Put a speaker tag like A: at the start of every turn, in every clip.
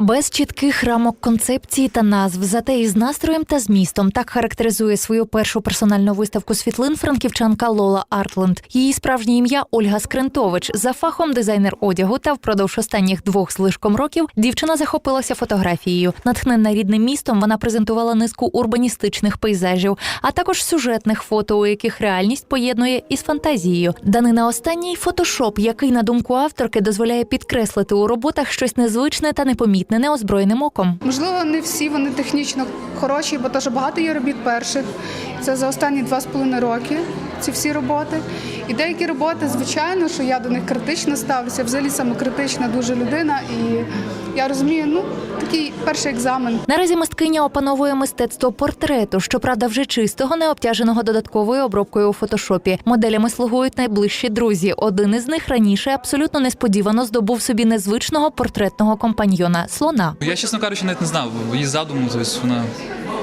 A: Без чітких рамок концепції та назв, зате із настроєм та змістом так характеризує свою першу персональну виставку світлин франківчанка Лола Артленд. Її справжнє ім'я Ольга Скрентович. За фахом дизайнер одягу та впродовж останніх двох з років дівчина захопилася фотографією. Натхнена рідним містом, вона презентувала низку урбаністичних пейзажів, а також сюжетних фото, у яких реальність поєднує із фантазією. Данина останній фотошоп, який на думку авторки дозволяє підкреслити у роботах щось незвичне та непомітне неозброєним оком.
B: Можливо, не всі вони технічно хороші, бо теж багато є робіт перших. Це за останні два з половиною роки. Ці всі роботи. І деякі роботи, звичайно, що я до них критично ставлюся. Взагалі самокритична дуже людина. І я розумію, ну такий перший екзамен.
A: Наразі мисткиня опановує мистецтво портрету, щоправда, вже чистого, не обтяженого додатковою обробкою у фотошопі. Моделями слугують найближчі друзі. Один із них раніше абсолютно несподівано здобув собі незвичного портретного компаньйона слона.
C: Я, чесно кажучи, навіть не знав її задуму. Тобто вона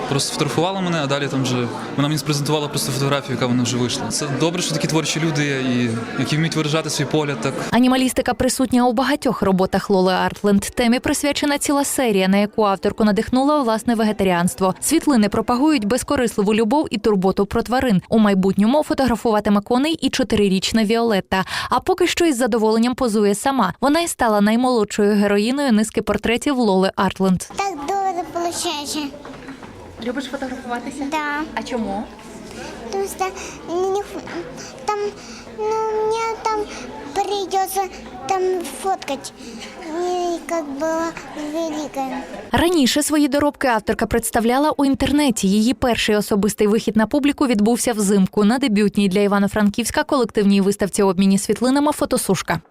C: просто фотографувала мене, а далі там вже вона мені презентувала просто фотографію, яка вона вже вийшла. Це добре, що такі творчі люди є, і які вміють виражати свій погляд. Так
A: Анімалістика присутня у багатьох роботах Лоли Артленд. Темі присвячена ціла серія, на яку авторку надихнула власне вегетаріанство. Світлини пропагують безкорисливу любов і турботу про тварин. У майбутньому фотографуватиме коней і чотирирічна Віолетта. А поки що із задоволенням позує сама. Вона й стала наймолодшою героїною низки портретів Лоли Артленд.
D: Так добре получается.
A: Любиш фотографуватися?
D: Да.
A: А чому?
D: Потому что там, ну, мне там придется там фоткать. И как было великое.
A: Раніше свої доробки авторка представляла у інтернеті. Її перший особистий вихід на публіку відбувся взимку на дебютній для Івано-Франківська колективній виставці обміні світлинами фотосушка.